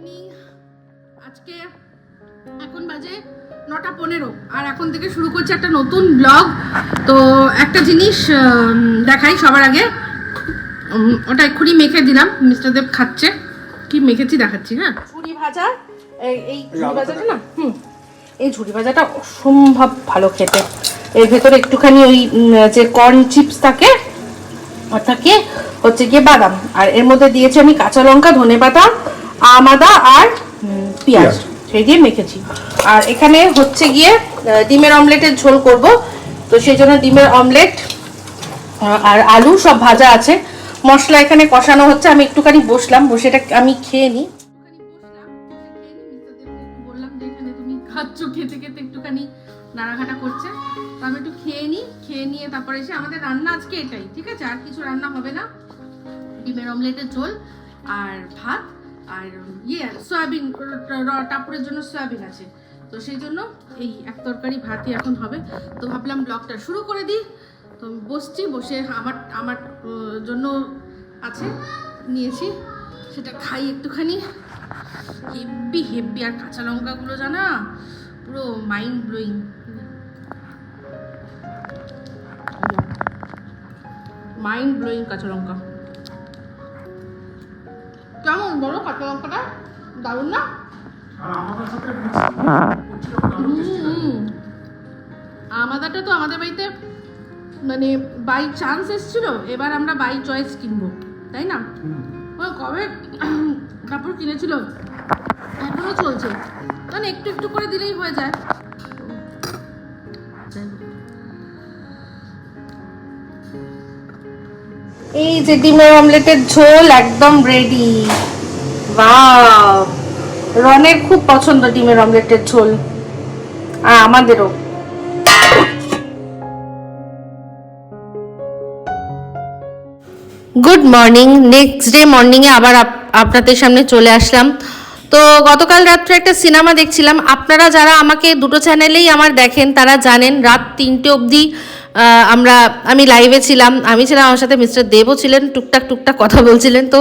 Evening আজকে এখন বাজে নটা পনেরো আর এখন থেকে শুরু করছে একটা নতুন ব্লগ তো একটা জিনিস দেখাই সবার আগে। ওটা এক্ষুনি মেখে দিলাম মিস্টার দেব খাচ্ছে। কি মেখেছি দেখাচ্ছি হ্যাঁ? ঝুড়ি ভাজা এই- এই ঝুড়ি ভাজাটা না হুম এই ঝুড়ি ভাজাটা অসম্ভব ভালো খেতে। এর ভেতরে একটুখানি ওই যে কর্ন চিপস থাকে আর থাকে হচ্ছে গিয়ে বাদাম। আর এর মধ্যে দিয়েছি আমি কাঁচা লঙ্কা ধনে পাতা আম আদা আর পেঁয়াজ। সেই দিয়ে মেখেছি। আর এখানে হচ্ছে গিয়ে ডিমের অমলেটের ঝোল করব। তো সেই জন্য ডিমের অমলেট আর আলু সব ভাজা আছে। মশলা এখানে কষানো হচ্ছে। আমি একটুখানি বসলাম বসে এটা আমি খেয়ে নিই। বললাম যে খাচ্ছ খেতে খেতে একটুখানি নাড়াঘাটা করছে। তো আমি একটু খেয়ে নিই খেয়ে নিয়ে তারপরে এসে আমাদের রান্না আজকে এটাই ঠিক আছে? আর কিছু রান্না হবে না। ডিমের অমলেটের ঝোল আর ভাত। আর ইয়ে সয়াবিন টাপুরের জন্য সয়াবিন আছে। তো সেই জন্য এই এক তরকারি ভাতই এখন হবে। তো ভাবলাম ব্লগটা শুরু করে দিই। তো বসছি, বসে আমার আমার জন্য আছে, নিয়েছি। সেটা খাই একটুখানি। হেব্বি হেব্বি। আর কাঁচা লঙ্কাগুলো জানা? পুরো মাইন্ড ব্লোয়িং মাইন্ড ব্লোয়িং কাঁচা লঙ্কা। কেমন বলো কাঁচা লঙ্কাটা দারুণ না আর আমাদের সাথে mix করছিল দারুণ tasty লাগে। হুম। আমাদাটা তো আমাদের বাড়িতে মানে বাই চান্স এসেছিল এবার আমরা বাই চয়েস কিনবো তাই না হুম। ও কবে কাপড় কিনেছিল এখনও চলছে মানে একটু একটু করে দিলেই হয়ে যায় এই যে ডিমের অমলেটের ঝোল একদম রেডি রনের খুব পছন্দ ডিমের অমলেটের ঝোল। আর আমাদেরও। গুড মর্নিং নেক্সট ডে মর্নিংয়ে আবার আপ- আপনাদের সামনে চলে আসলাম। তো গতকাল রাত্রে একটা সিনেমা দেখছিলাম। আপনারা যারা আমাকে দুটো চ্যানেলেই আমার দেখেন, তারা জানেন রাত তিনটে অবধি আমরা, আমি লাইভে ছিলাম, আমি ছিলাম, আমার সাথে মিস্টার দেবও ছিলেন, টুকটাক টুকটাক কথা বলছিলেন। তো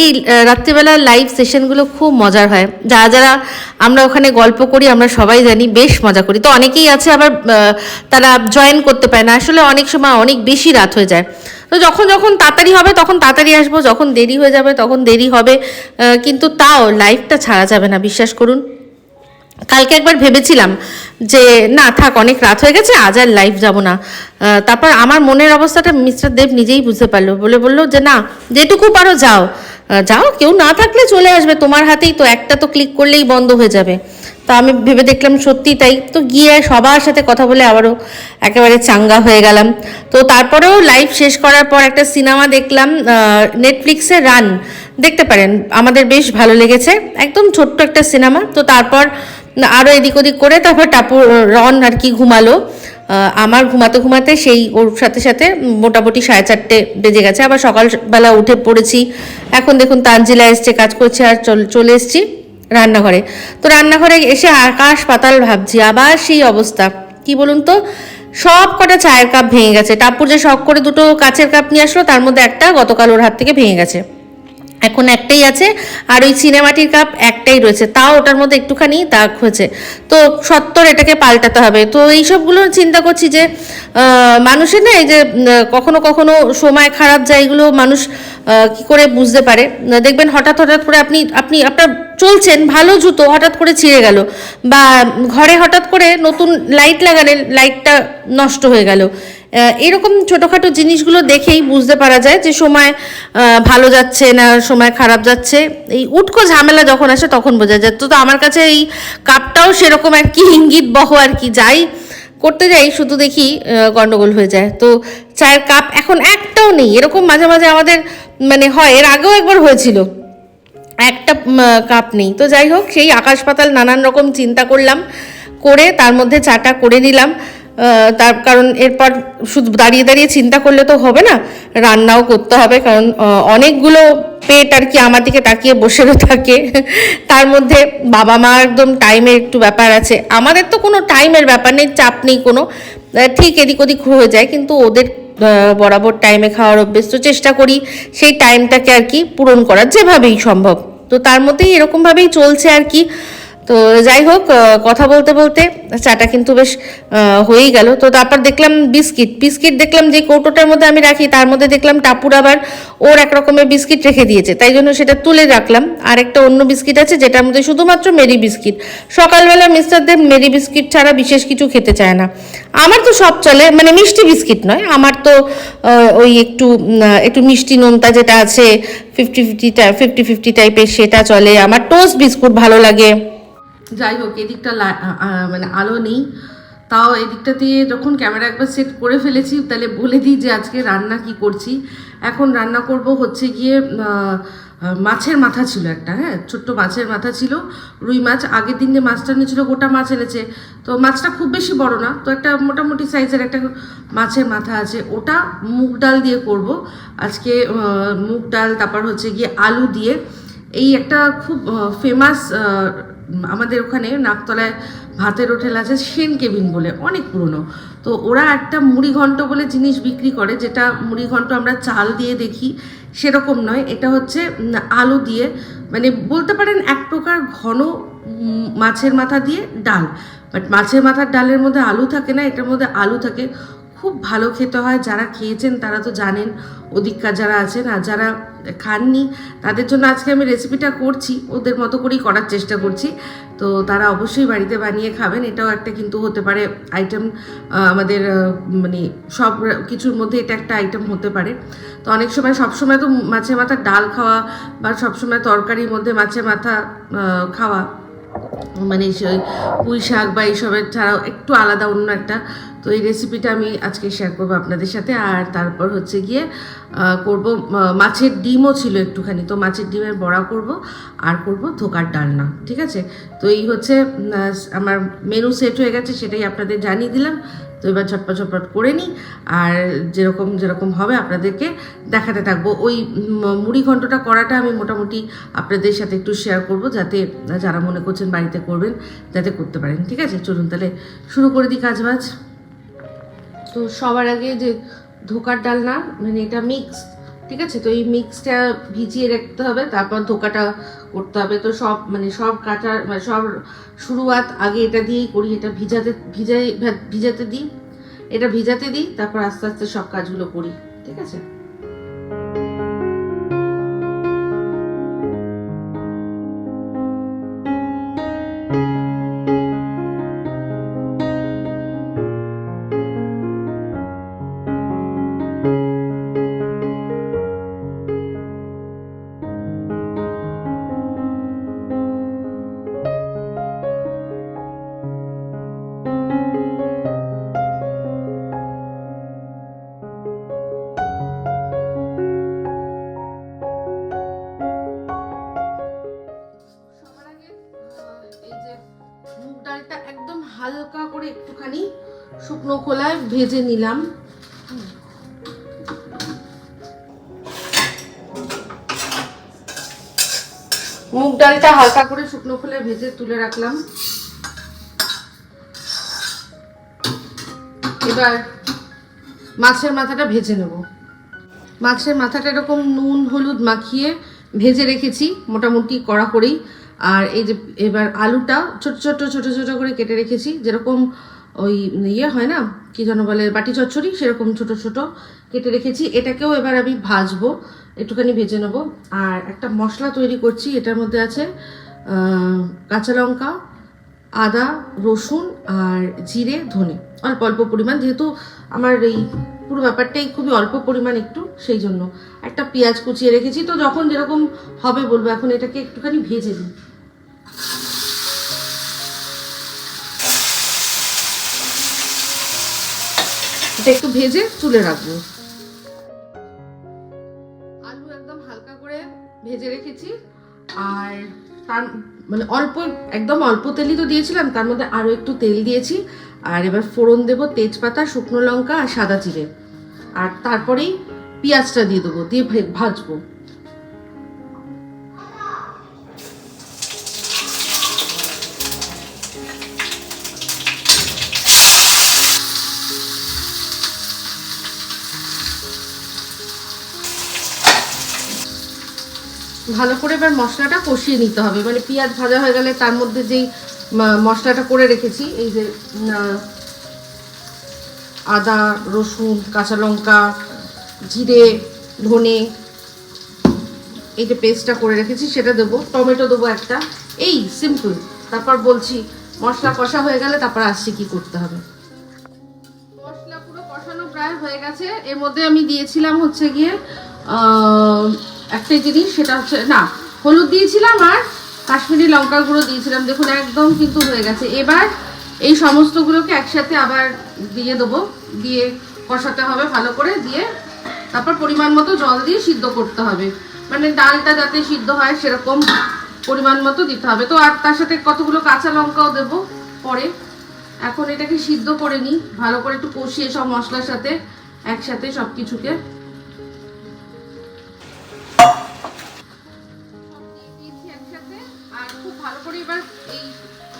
এই রাত্রিবেলার লাইভ সেশনগুলো খুব মজার হয়। যারা যারা আমরা ওখানে গল্প করি, আমরা সবাই জানি বেশ মজা করি। তো অনেকেই আছে আবার তারা জয়েন করতে পারে না। আসলে অনেক সময় অনেক বেশি রাত হয়ে যায়। তো যখন যখন তাড়াতাড়ি হবে, তখন তাড়াতাড়ি আসব। যখন দেরি হয়ে যাবে, তখন দেরি হবে। কিন্তু তাও লাইভটা ছাড়া যাবে না, বিশ্বাস করুন। কালকে একবার ভেবেছিলাম যে, না, থাক, অনেক রাত হয়ে গেছে, আজ আর লাইভ যাব না। তারপর আমার মনের অবস্থাটা মিস্টার দেব নিজেই বুঝতে পারল। বলে বলল যে, না, যেটুকু পারো যাও। যাও, কেউ না থাকলে চলে আসবে, তোমার হাতেই তো একটা তো ক্লিক করলেই বন্ধ হয়ে যাবে। তো আমি ভেবে দেখলাম সত্যি তাই। তো গিয়ে সবার সাথে কথা বলে আবারও একেবারে চাঙ্গা হয়ে গেলাম। তো তারপরেও লাইভ শেষ করার পর একটা সিনেমা দেখলাম নেটফ্লিক্সে রান দেখতে পারেন, আমাদের বেশ ভালো লেগেছে। একদম ছোট্ট একটা সিনেমা তো তারপর আরও এদিক ওদিক করে তারপর টাপু রন আর কি ঘুমালো। আমার ঘুমাতে ঘুমাতে সেই ওর সাথে সাথে মোটামুটি সাড়ে চারটে বেজে গেছে। আবার সকালবেলা উঠে পড়েছি। এখন দেখুন তানজিলা এসছে, কাজ করছে আর চল- চলে এসছি রান্নাঘরে। তো রান্নাঘরে এসে আকাশ পাতাল ভাবছি, আবার সেই অবস্থা। কি বলুন তো? সব কটা চায়ের কাপ ভেঙে গেছে। টাপুর যে শখ করে দুটো কাচের কাপ নিয়ে আসলো, তার মধ্যে একটা গতকাল ওর হাত থেকে ভেঙে গেছে। এখন একটাই আছে, আর ওই চিনেমাটির কাপ একটাই রয়েছে। তাও ওটার মধ্যে একটুখানি দাগ হয়েছে। তো সত্তর এটাকে পাল্টাতে হবে। তো এইসবগুলো চিন্তা করছি যে মানুষের না এই যে কখনো কখনো সময় খারাপ যায়, এগুলো মানুষ কি করে বুঝতে পারে? দেখবেন হঠাৎ হঠাৎ করে আপনি আপনি, আপনার চলছেন, ভালো জুতো হঠাৎ করে ছিঁড়ে গেল, বা ঘরে হঠাৎ করে নতুন লাইট লাগালেন লাইটটা নষ্ট হয়ে গেল। এরকম ছোটোখাটো জিনিসগুলো দেখেই বুঝতে পারা যায় যে সময় ভালো যাচ্ছে না, সময় খারাপ যাচ্ছে। এই উটকো ঝামেলা যখন আসে তখন বোঝা যায়। তো তো আমার কাছে এই কাপটাও সেরকম আর কি, ইঙ্গিত বহ আর কি, যাই করতে যাই, শুধু দেখি গন্ডগোল হয়ে যায়। তো, চায়ের কাপ এখন একটাও নেই। এরকম মাঝে মাঝে আমাদের মানে হয়, এর আগেও একবার হয়েছিল। একটা কাপ নেই। তো, যাই হোক, সেই আকাশ পাতাল নানান রকম চিন্তা করলাম, করে তার মধ্যে চাটা করে নিলাম। তার কারণ এরপর শুধু দাঁড়িয়ে দাঁড়িয়ে চিন্তা করলে তো হবে না, রান্নাও করতে হবে, কারণ অনেকগুলো পেট আর কি আমার দিকে তাকিয়ে বসেও থাকে। তার মধ্যে বাবা মা একদম টাইমের একটু ব্যাপার আছে। আমাদের তো কোনো টাইমের ব্যাপার নেই, চাপ নেই কোনো। ঠিক এদিক ওদিক হয়ে যায়, কিন্তু ওদের বরাবর টাইমে খাওয়ার অভ্যেস তো চেষ্টা করি, সেই টাইমটাকে আর কি পূরণ করার যেভাবেই সম্ভব। তো তার মধ্যেই এরকমভাবেই চলছে আর কি। তো যাই হোক কথা বলতে বলতে চাটা কিন্তু বেশ হয়েই গেল। তো তারপর দেখলাম বিস্কিট। বিস্কিট দেখলাম যে কৌটোটার মধ্যে আমি রাখি, তার মধ্যে দেখলাম টাপুর আবার ওর এক রকমের বিস্কিট রেখে দিয়েছে। তাই জন্য সেটা তুলে রাখলাম। আর একটা অন্য বিস্কিট আছে, যেটার মধ্যে শুধুমাত্র মেরি বিস্কিট। সকালবেলা মিস্টার দেব মেরি বিস্কিট ছাড়া বিশেষ কিছু খেতে চায় না। আমার তো সব চলে মানে মিষ্টি বিস্কিট নয়। আমার তো ওই একটু একটু মিষ্টি নোনতা যেটা আছে ফিফটি ফিফটি ফিফটি ফিফটি টাইপের সেটা চলে। আমার টোস্ট বিস্কুট ভালো লাগে। যাই হোক এদিকটা মানে আলো নেই। তাও এদিকটা দিয়ে যখন ক্যামেরা একবার সেট করে ফেলেছি, তাহলে বলে দিই যে আজকে রান্না কি করছি। এখন রান্না করব হচ্ছে গিয়ে মাছের মাথা ছিল একটা হ্যাঁ? ছোট্ট মাছের মাথা ছিল, রুই মাছ। আগের দিন যে মাছটা নিয়েছিল গোটা মাছ এনেছে। তো মাছটা খুব বেশি বড় না, তো একটা মোটামুটি সাইজের একটা মাছের মাথা আছে। ওটা মুগ ডাল দিয়ে করব। আজকে মুগ ডাল, তারপর হচ্ছে গিয়ে আলু দিয়ে। এই একটা খুব ফেমাস আমাদের ওখানে নাকতলায় ভাতের হোটেল আছে সেন কেবিন বলে, অনেক পুরনো। তো ওরা একটা মুড়ি ঘন্ট বলে জিনিস বিক্রি করে, যেটা মুড়ি ঘন্ট আমরা চাল দিয়ে দেখি, সেরকম নয়। এটা হচ্ছে আলু দিয়ে মানে বলতে পারেন এক প্রকার ঘন মাছের মাথা দিয়ে ডাল। বাট মাছের মাথার ডালের মধ্যে আলু থাকে না, এটার মধ্যে আলু থাকে। খুব ভালো খেতে হয়। যারা খেয়েছেন তারা তো জানেন, ওদিককার যারা আছেন আর যারা খাননি তাদের জন্য আজকে আমি রেসিপিটা করছি, ওদের মতো করেই করার চেষ্টা করছি। তো তারা অবশ্যই বাড়িতে বানিয়ে খাবেন, এটাও একটা কিন্তু হতে পারে আইটেম আমাদের মানে সব কিছুর মধ্যে এটা একটা আইটেম হতে পারে। তো অনেক সময় সবসময় তো মাছের মাথার ডাল খাওয়া বা সবসময় তরকারির মধ্যে মাছের মাথা খাওয়া মানে সেই পুঁই শাক বা এইসবের ছাড়াও একটু আলাদা, অন্য একটা। তো এই রেসিপিটা আমি আজকে শেয়ার করব আপনাদের সাথে। আর তারপর হচ্ছে গিয়ে করব মাছের ডিমও ছিল একটুখানি। তো মাছের ডিমের বড়া করব, আর করব ধোকার ডালনা, ঠিক আছে? তো এই হচ্ছে আমার মেনু সেট হয়ে গেছে, সেটাই আপনাদের জানিয়ে দিলাম। তো এবার ঝটপট ঝটপট করে নিই। আর যেরকম যেরকম হবে আপনাদেরকে দেখাতে থাকব। ওই মুড়ি ঘণ্টটা করাটা আমি মোটামুটি আপনাদের সাথে একটু শেয়ার করব, যাতে যারা মনে করছেন বাড়িতে করবেন, যাতে করতে পারেন। ঠিক আছে? চলুন তাহলে শুরু করে দিই কাজবাজ। তো সবার আগে যে ধোকার ডালনা মানে এটা মিক্স ঠিক আছে? তো এই মিক্সটা ভিজিয়ে রাখতে হবে, তারপর ধোকাটা করতে হবে। তো সব মানে সব কাটার মানে সব শুরুয়াত আগে এটা দিয়েই করি, এটা ভিজাতে, ভিজাই, ভিজাতে দিই। এটা ভিজাতে দিই, তারপর আস্তে আস্তে সব কাজগুলো করি, ঠিক আছে? শুকনো খোলায় ভেজে নিলাম। মুগ ডালটা হালকা করে শুকনো খোলায় ভেজে তুলে রাখলাম। এবার মাছের মাথাটা ভেজে নেব। মাছের মাথাটা এরকম নুন, হলুদ মাখিয়ে ভেজে রেখেছি, মোটামুটি কড়া করেই। আর এই যে এবার আলুটা ছোট ছোট ছোট ছোট করে কেটে রেখেছি, যেরকম ওই ইয়ে হয় না, কি যেন বলে, বাটি চচ্চড়ি, সেরকম ছোট ছোট কেটে রেখেছি। এটাকেও এবার আমি ভাজবো, একটুখানি ভেজে নেব। আর একটা মশলা তৈরি করছি, এটার মধ্যে আছে কাঁচা লঙ্কা, আদা, রসুন আর জিরে, ধনে। অল্প অল্প পরিমাণ, যেহেতু আমার এই পুরো ব্যাপারটাই খুবই অল্প পরিমাণ একটু, সেই জন্য। একটা পেঁয়াজ কুচিয়ে রেখেছি, তো যখন যেরকম হবে বলব, এখন এটাকে একটুখানি ভেজে দিই এটা একটু ভেজে তুলে রাখব। আলু একদম হালকা করে ভেজে রেখেছি। আর তার মানে অল্প, একদম অল্প তেলই তো দিয়েছিলাম, তার মধ্যে আরও একটু তেল দিয়েছি। আর এবার ফোড়ন দেব তেজপাতা, শুকনো লঙ্কা আর সাদা জিরে। আর তারপরেই পেঁয়াজটা দিয়ে দেবো, দিয়ে ভাজবো। ভালো করে এবার মশলাটা কষিয়ে নিতে হবে। মানে পেঁয়াজ ভাজা হয়ে গেলে তার মধ্যে যেই মশলাটা করে রেখেছি, এই যে আদা, রসুন, কাঁচা লঙ্কা, জিরে, ধনে, এই যে পেস্টটা করে রেখেছি, সেটা দেবো, টমেটো দেবো একটা। এই সিম্পল তারপর বলছি, মশলা কষা হয়ে গেলে তারপর আসছি কি করতে হবে। মশলা পুরো কষানো প্রায় হয়ে গেছে। এর মধ্যে আমি দিয়েছিলাম হচ্ছে গিয়ে আহ, একটা জিনিস সেটা হচ্ছে না হলুদ দিয়েছিলাম আর কাশ্মীরি লঙ্কার গুঁড়ো দিয়েছিলাম। দেখুন একদম কিন্তু হয়ে গেছে। এবার এই সমস্তগুলোকে একসাথে আবার দিয়ে দেবো। দিয়ে কষাতে হবে ভালো করে দিয়ে তারপর পরিমাণ মতো জল দিয়ে সিদ্ধ করতে হবে। মানে ডালটা যাতে সিদ্ধ হয় সেরকম পরিমাণ মতো দিতে হবে। তো আর তার সাথে কতগুলো কাঁচা লঙ্কাও দেবো পরে। এখন এটাকে সিদ্ধ করে নিই ভালো করে একটু কষিয়ে সব মশলার সাথে একসাথে সব কিছুকে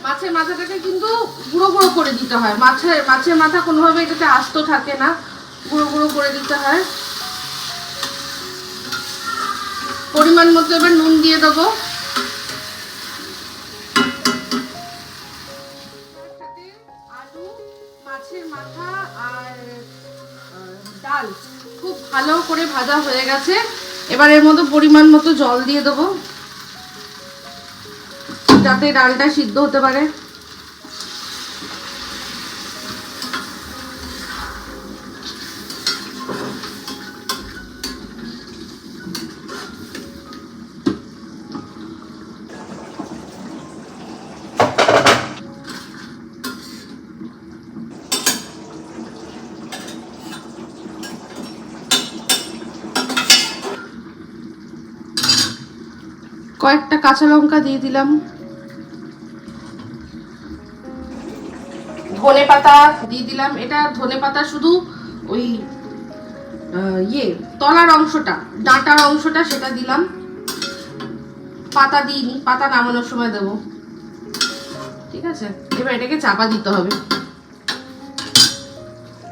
মাছের মাথাটাকে কিন্তু গুঁড়ো গুঁড়ো করে দিতে হয়। মাছের মাছের মাথা কোনোভাবে এটাতে আস্ত থাকে না। গুঁড়ো গুঁড়ো করে দিতে হয়। পরিমাণ মতো এবার নুন দিয়ে দেবো। আলু, মাছের মাথা আর ডাল খুব ভালো করে ভাজা হয়ে গেছে। এবার এর মতো পরিমাণ মতো জল দিয়ে দেবো। যাতে ডালটা সিদ্ধ হতে পারে। কয়েকটা কাঁচা লঙ্কা দিয়ে দিলাম। ধনে পাতা দিয়ে দিলাম। এটা ধনে পাতা শুধু ওই ইয়ে তলার অংশটা, ডাঁটার অংশটা সেটা দিলাম। পাতা দিইনি, পাতা নামানোর সময় দেবো। ঠিক আছে? এবার এটাকে চাপা দিতে হবে।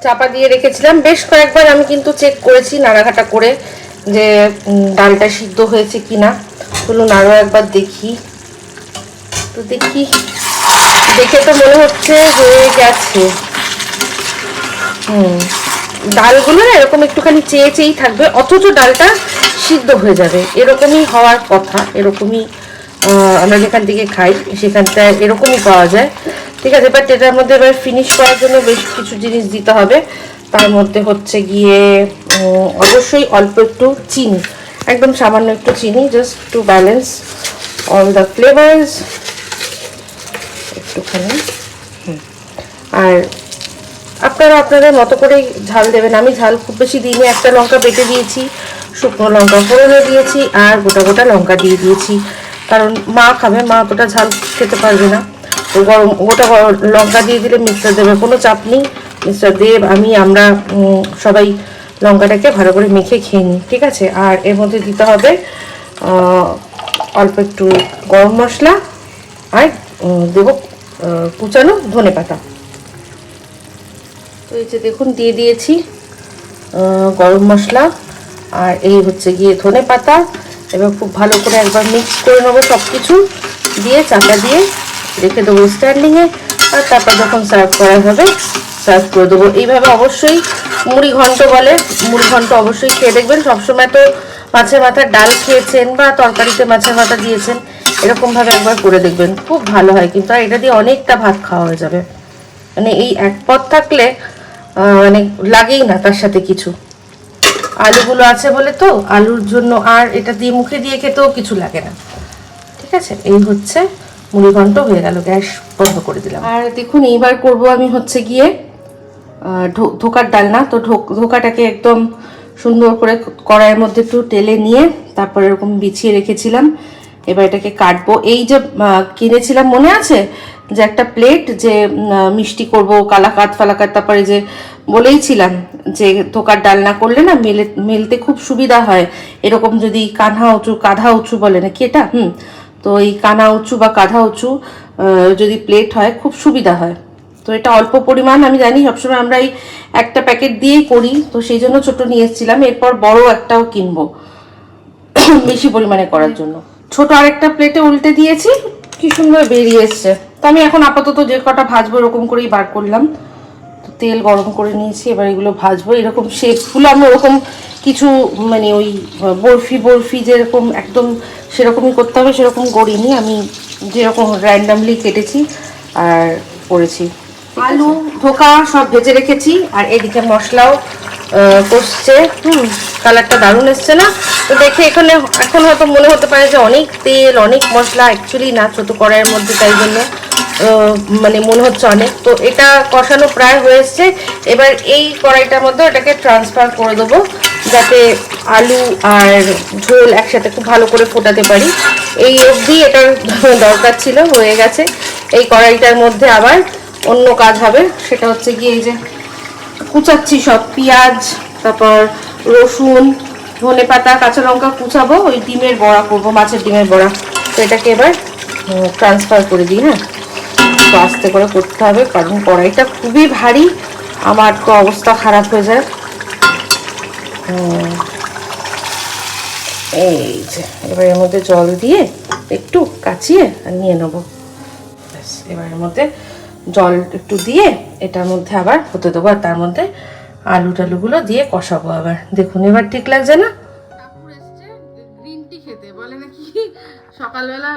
চাপা দিয়ে রেখেছিলাম। বেশ কয়েকবার আমি কিন্তু চেক করেছি নাড়াঘাটা করে যে ডালটা সিদ্ধ হয়েছে কিনা। চলুন আরও একবার দেখি। তো দেখি। দেখে তো মনে হচ্ছে হয়ে গেছে। হুম, ডালগুলো না এরকম একটুখানি চেয়ে চেয়েই থাকবে, অথচ ডালটা সিদ্ধ হয়ে যাবে। এরকমই হওয়ার কথা, এরকমই আমরা যেখান থেকে খাই, সেখানটায় এরকমই পাওয়া যায়। ঠিক আছে বাট এটার মধ্যে এবার ফিনিশ করার জন্য বেশ কিছু জিনিস দিতে হবে। তার মধ্যে হচ্ছে গিয়ে অবশ্যই অল্প একটু চিনি, একদম সামান্য একটু চিনি just to balance all the flavours একটুখানি। আর আপনারা আপনাদের মতো করেই ঝাল দেবেন। আমি ঝাল খুব বেশি দিইনি। একটা লঙ্কা বেটে দিয়েছি, শুকনো লঙ্কা ফোড়নে দিয়েছি, আর গোটা গোটা লঙ্কা দিয়ে দিয়েছি। কারণ মা খাবে, মা অতটা ঝাল খেতে পারবে না। তো গরম, গোটা লঙ্কা দিয়ে দিলে মিস্টার দেবে, কোনো চাপ নেই। মিস্টার দেব, আমি, আমরা সবাই লঙ্কাটাকে ভালো করে মেখে খেয়ে নিই, ঠিক আছে? আর এর মধ্যে দিতে হবে অল্প একটু গরম মশলা, আর দেবো কুচানো ধনে পাতা। তো এই যে দেখুন, দিয়ে দিয়েছি গরম মশলা, আর এই হচ্ছে গিয়ে ধনে পাতা। এবার খুব ভালো করে একবার মিক্স করে নেব সব কিছু দিয়ে চাপা দিয়ে রেখে দেবো স্ট্যান্ডিংয়ে আর তারপর যখন সার্ভ করা হবে সার্ভ করে দেবো। এইভাবে অবশ্যই মুড়ি ঘন্ট বলে, মুড়ি ঘন্ট অবশ্যই খেয়ে দেখবেন। সবসময় তো মাছের মাথার ডাল খেয়েছেন বা তরকারিতে মাছের মাথা দিয়েছেন এরকমভাবে একবার করে দেখবেন, খুব ভালো হয়। কিন্তু আর এটা দিয়ে অনেকটা ভাত খাওয়া হয়ে যাবে। মানে এই এক পদ থাকলে মানে লাগেই না তার সাথে কিছু। আলুগুলো আছে বলে তো, আলুর জন্য আর এটা দিয়ে মুখে দিয়ে খেতেও কিছু লাগে না। ঠিক আছে? এই হচ্ছে মুড়ি ঘন্ট, হয়ে গেল, গ্যাস বন্ধ করে দিলাম। আর দেখুন, এইবার করব আমি হচ্ছে গিয়ে ধোকার ডালনা। তো ধোকাটাকে একদম সুন্দর করে কড়াইয়ের মধ্যে একটু টেলে নিয়ে, তারপর এরকম বিছিয়ে রেখেছিলাম। এবার এটাকে কাটবো। এই যে কিনেছিলাম মনে আছে? যে একটা প্লেট যে মিষ্টি করব কালাকাত ফালাকাত তারপরে যে বলেইছিলাম যে ধোকার ডালনা করলে না মেলে মেলতে খুব সুবিধা হয়। এরকম যদি কাঁধা উঁচু কাঁধা উঁচু বলে নাকি এটা? হুম। তো এই কানা উঁচু বা কাঁধা উঁচু যদি প্লেট হয় খুব সুবিধা হয়। তো এটা অল্প পরিমাণ আমি জানি সবসময় আমরা এই একটা প্যাকেট দিয়েই করি। তো সেই জন্য ছোটো নিয়ে এসেছিলাম। এরপর বড় একটাও কিনবো। বেশি পরিমাণে করার জন্য। ছোট আরেকটা প্লেটে উল্টে দিয়েছি। কি সুন্দর বেরিয়ে এসছে। তো আমি এখন আপাতত যে কটা ভাজবো এরকম করেই বার করলাম। তো তেল গরম করে নিয়েছি এবার এগুলো ভাজবো। এরকম শেপগুলো আমি ওরকম কিছু মানে ওই বরফি বরফি যেরকম একদম সেরকমই করতে হবে সেরকম করিনি। আমি যেরকম র্যান্ডামলি কেটেছি আর করেছি। আলু ধোকা সব ভেজে রেখেছি। আর এদিকে মশলাও কষছে। হুম, কালারটা দারুণ এসছে না? তো দেখে এখানে, এখন হয়তো মনে হতে পারে যে অনেক তেল, অনেক মশলা অ্যাকচুয়ালি না, ছোট কড়াইয়ের মধ্যে, তাই জন্য মানে মনে হচ্ছে অনেক। তো এটা কষানো প্রায় হয়ে এসছে। এবার এই কড়াইটার মধ্যে এটাকে ট্রান্সফার করে দেবো, যাতে আলু আর ঝোল একসাথে খুব ভালো করে ফোটাতে পারি। এই অবধি এটার দরকার ছিল, হয়ে গেছে। এই কড়াইটার মধ্যে আবার অন্য কাজ হবে, সেটা হচ্ছে গিয়ে এই যে কুচাচ্ছি সব, পেঁয়াজ, তারপর রসুন, ধনে পাতা, কাঁচা লঙ্কা কুচাবো, ওই ডিমের বড়া করব, মাছের ডিমের বড়া। তো এটাকে এবার ট্রান্সফার করে দিই হ্যাঁ? তো আস্তে করে করতে হবে, কারণ কড়াইটা খুবই ভারী। আমার তো অবস্থা খারাপ হয়ে যায়। এই যে, এবার এর মধ্যে জল দিয়ে একটু কাচিয়ে আর নিয়ে নেব। এবার এর মধ্যে জল একটু দিয়ে এটার মধ্যে আবার হতে দেবো আর তার মধ্যে আলু টালুগুলো দিয়ে কষাবো আবার। দেখুন এবার ঠিক লাগছে না? ঠাকুর এসছে গ্রিন টি খেতে। বলে নাকি সকালবেলা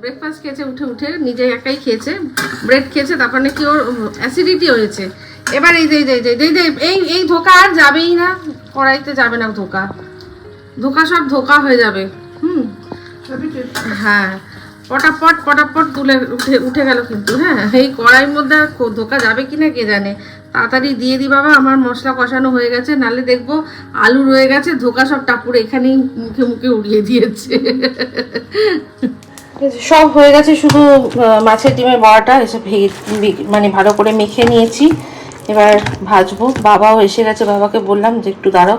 ব্রেকফাস্ট খেয়েছে উঠে উঠে নিজে একাই খেয়েছে। ব্রেড খেয়েছে তারপর নাকি ওর অ্যাসিডিটি হয়েছে। এবার এই যে এই এই যে এই যে এই এই ধোকা আর যাবেই না। কড়াইতে যাবে না ধোকা। ধোকা সব ধোকা হয়ে যাবে। হুম? হ্যাঁ। পটাপট পটাপট তুলে উঠে উঠে গেল কিন্তু হ্যাঁ। এই কড়াইয়ের মধ্যে ধোকা যাবে কি না কে জানে। তাড়াতাড়ি দিয়ে দি বাবা, আমার মশলা কষানো হয়ে গেছে, নালে দেখব আলু রয়ে গেছে, ধোকা সব টাপুর এখানেই মুখে মুখে উড়িয়ে দিয়েছে। সব হয়ে গেছে, শুধু মাছের ডিমের বড়াটা, এসে মানে ভালো করে মেখে নিয়েছি। এবার ভাজবো। বাবাও এসে গেছে, বাবাকে বললাম যে একটু দাঁড়াও,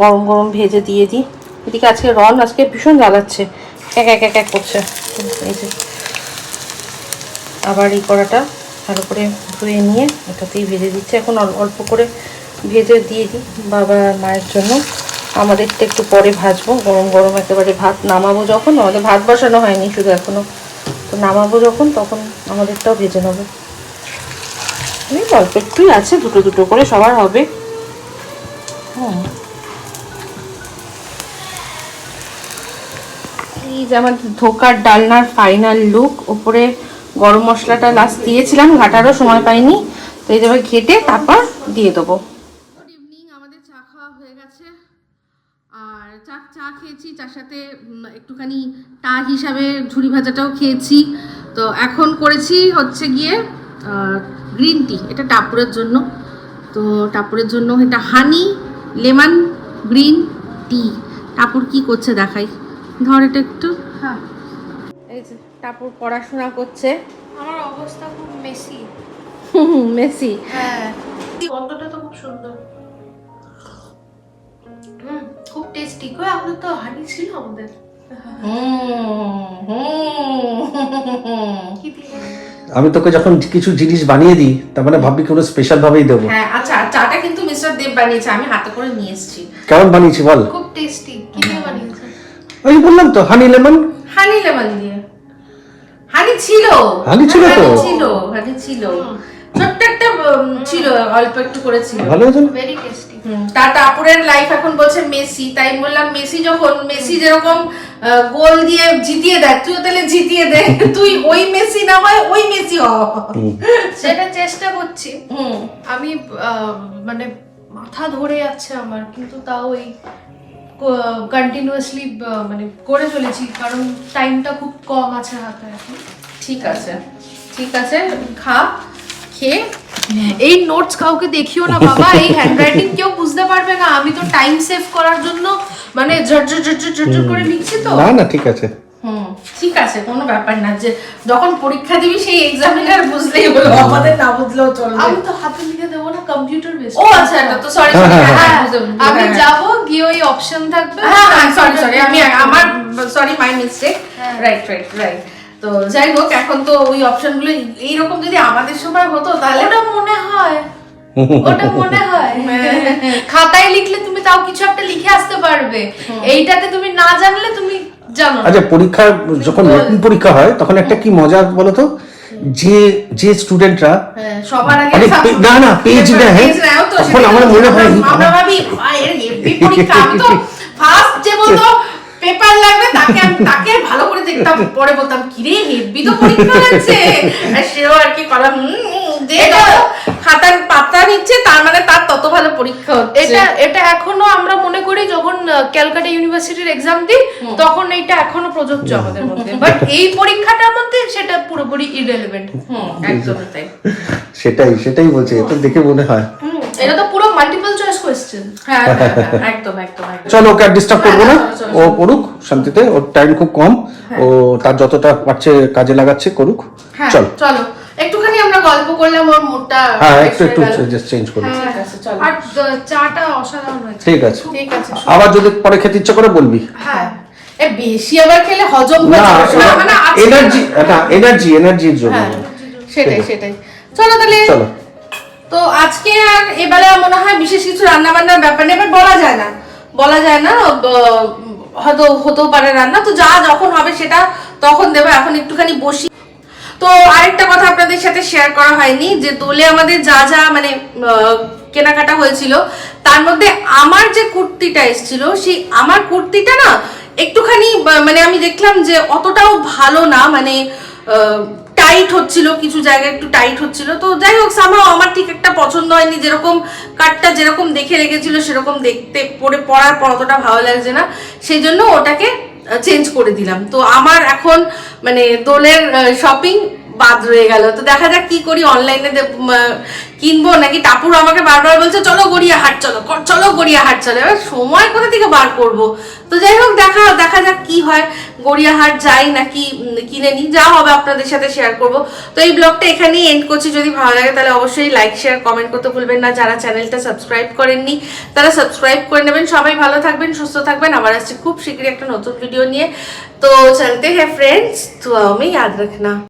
গরম গরম ভেজে দিয়ে দিই। এদিকে আজকে রন আজকে ভীষণ জ্বালাচ্ছে। এক এক এক এক করছে। এই যে আবার এই কড়াটা ভালো করে ধুয়ে নিয়ে এটাতেই ভেজে দিচ্ছে। এখন অল- অল্প করে ভেজে দিয়ে দিই বাবা মায়ের জন্য। আমাদেরটা একটু পরে ভাজবো, গরম গরম একেবারে ভাত নামাবো যখন। আমাদের ভাত বসানো হয়নি শুধু এখনও। তো নামাবো যখন, তখন আমাদেরটাও ভেজে নেব। অল্প একটুই আছে, দুটো দুটো করে সবার হবে। হুম। এই যে ধোকার ডালনার ফাইনাল লুক ওপরে গরম মশলাটা লাস্ট দিয়েছিলাম, ঘাটারও সময় পাইনি। তো এই যাবে ঘেটে তারপর দিয়ে দেবো। ইভিনিং আমাদের চা খাওয়া হয়ে গেছে। আর চা চা খেয়েছি চার সাথে একটুখানি টা হিসাবে ঝুরি ভাজাটাও খেয়েছি। তো এখন করেছি হচ্ছে গিয়ে গ্রিন টি এটা টাপুরের জন্য। তো টাপুরের জন্য এটা হানি লেমন গ্রিন টি টাপুর কি করছে দেখাই। ধর এটা একটু। হ্যাঁ। এই যে টাপুর পড়াশোনা করছে। আমার অবস্থা খুব মেসি মেসি হ্যাঁ। গন্ধটা তো খুব সুন্দর। হুম খুব টেস্টি কই আমাদের তো হানি ছিল আমাদের। আমি তোকে যখন কিছু জিনিস বানিয়ে দিই তার মানে ভাববি কোনো স্পেশাল ভাবেই দেবো। হ্যাঁ আচ্ছা চাটা কিন্তু মিস্টার দেব বানিয়েছে আমি হাতে করে নিয়ে এসেছি। কেমন বানিয়েছি বল? খুব টেস্টি কি দিয়ে বানিয়েছে? ওই বললাম তো হানি লেমন হানি লেমন দিয়ে। হানি ছিল। হানি ছিল তো? ছিল হানি ছিল। ছোট্ট একটা ছিল অল্প একটু করে ছিল ভালো হয়েছে না? ভেরি টেস্টি হুম, তা টাপুরের লাইফ এখন বলছে মেসি তাই বললাম মেসি যখন মেসি যেরকম গোল দিয়ে জিতিয়ে দেয় তুইও তাহলে জিতিয়ে দে। তুই ওই মেসি না হয় ওই মেসি হ। সেটা চেষ্টা করছি। হুম। আমি আহ, মানে মাথা ধরে যাচ্ছে আমার কিন্তু তাও এই কন্টিনিউয়াসলি মানে করে চলেছি কারণ টাইমটা খুব কম আছে হাতে এখন। ঠিক আছে ঠিক আছে খা খেয়ে। এই নোটস কাউকে দেখিও না বাবা এই হ্যান্ডরাইটিং কেউ বুঝতে পারবে না। আমি তো টাইম সেভ করার জন্য মানে ঝরঝর ঝরঝর ঝরঝর করে লিখছি তো। না না ঠিক আছে। ঠিক আছে কোনো ব্যাপার না। যে যখন পরীক্ষা দিবি সেই এক্সামিনার বুঝলেই হলো। আমাদের না বুঝলেও চলবে। আমি তো হাতে লিখে দেবো না কম্পিউটার বেস ও আচ্ছা এটা তো সরি হ্যাঁ, আমি যাব গিয়ে ওই অপশন থাকবে। হ্যাঁ হ্যাঁ সরি সরি আমি আমার সরি মাই মিস্টেক হ্যাঁ। রাইট রাইট রাইট তো যাই হোক এখন তো ওই অপশন অপশনগুলো এইরকম যদি আমাদের সময় হতো তাহলে ওটা মনে হয়। ওটা মনে হয়। খাতায় লিখলে তুমি তাও কিছু একটা লিখে আসতে পারবে। এইটাতে তুমি না জানলে তুমি। আচ্ছা পরীক্ষা যখন নতুন পরীক্ষা হয় তখন একটা কি মজা বলতো? যে যে স্টুডেন্টরা হ্যাঁ, সবার আগে না, না, পেজ নেয়। পেজ তখন আমার মনে হয়, আমরা- ভাবি এর পরীক্ষা, আমি তো first যে বলতো পেপার লাগবে তাকে তাকে ভালো করে দেখতাম পরে বলতাম কিরে হেভি তো পরীক্ষা সেও আর কি কলাম যে খাতার পাতা নিচ্ছে তার মানে তার তত ভালো পরীক্ষা হচ্ছে। এটা এটা এখনও আমরা মনে করি যখন ক্যালকাটা ইউনিভার্সিটির এক্সাম দিই তখন এটা এখনও প্রযোজ্য আমাদের মধ্যে। বাট এই পরীক্ষাটার মধ্যে সেটা পুরোপুরি একদমই তাই। সেটাই সেটাই বলছে এটা দেখে মনে হয়। এটা তো পুরো মাল্টিপল চয়েস কোয়েশ্চেন হ্যাঁ হ্যাঁ, হ্যাঁ, একদম একদম চলো ওকে আর ডিস্টার্ব করব না। হ্যাঁ, ও পড়ুক শান্তিতে। ওর টাইম খুব কম। ও তার যতটা পারছে কাজে লাগাচ্ছে করুক। চলো। চলো। একটুখানি আমরা গল্প করলাম ওর মুডটা হ্যাঁ একটু একটু জাস্ট চেঞ্জ করুক ঠিক আছে চলো। আর চাটা অসাধারণ হয়েছে। ঠিক আছে। ঠিক আছে আবার যদি পরে খেতে ইচ্ছা করে বলবি। হ্যাঁ। এ বেশি আবার খেলে হজম হয়ে না যাবে। না, মানে এনার্জি না এনার্জি এনার্জির জন্য। হ্যাঁ সেটাই সেটাই। চলো তাহলে। চলো। তো আজকে আর এবারে মনে হয় বিশেষ কিছু রান্না বান্নার ব্যাপার নেই এবার বলা যায় না। বলা যায় না হয়তো হতেও পারে রান্না। তো যা যখন হবে সেটা তখন দেবো। এখন একটুখানি বসি। তো আরেকটা কথা আপনাদের সাথে শেয়ার করা হয়নি, যে দোলে আমাদের যা যা মানে কেনাকাটা হয়েছিল, তার মধ্যে আমার যে কুর্তিটা এসেছিল, সেই আমার কুর্তিটা না একটুখানি মানে আমি দেখলাম যে অতটাও ভালো না মানে টাইট হচ্ছিল, কিছু জায়গায় একটু টাইট হচ্ছিল। তো যাই হোক সামহাও আমার ঠিক একটা পছন্দ হয়নি, যেরকম কাটটা যেরকম দেখে রেখেছিল, সেরকম দেখতে, পরে পরার পর অতটা ভালো লাগছে না। সেই জন্য ওটাকে চেঞ্জ করে দিলাম। তো আমার এখন মানে দোলের শপিং বাদ রয়ে গেল। তো দেখা যাক কি করি অনলাইনে কিনবো নাকি? টাপুর আমাকে বারবার বলছে, চলো গড়িয়া হাট, চলো চলো গড়িয়া হাট, চলো। এবার সময় কোথা থেকে বার করব? তো যাই হোক, দেখা দেখা যাক কি হয়। গড়িয়া হাট যাই নাকি কিনে নিই। যা হবে আপনাদের সাথে শেয়ার করব। তো এই ব্লগটা এখানেই এন্ড করছি। যদি ভালো লাগে তাহলে অবশ্যই লাইক শেয়ার কমেন্ট করতে ভুলবেন না। যারা চ্যানেলটা সাবস্ক্রাইব করেননি, তারা সাবস্ক্রাইব করে নেবেন। সবাই ভালো থাকবেন, সুস্থ থাকবেন। আবার আসছি খুব শীঘ্রই একটা নতুন ভিডিও নিয়ে। তো চলতে হ্যাঁ ফ্রেন্ডস তো আমি ইয়াদ রাখনা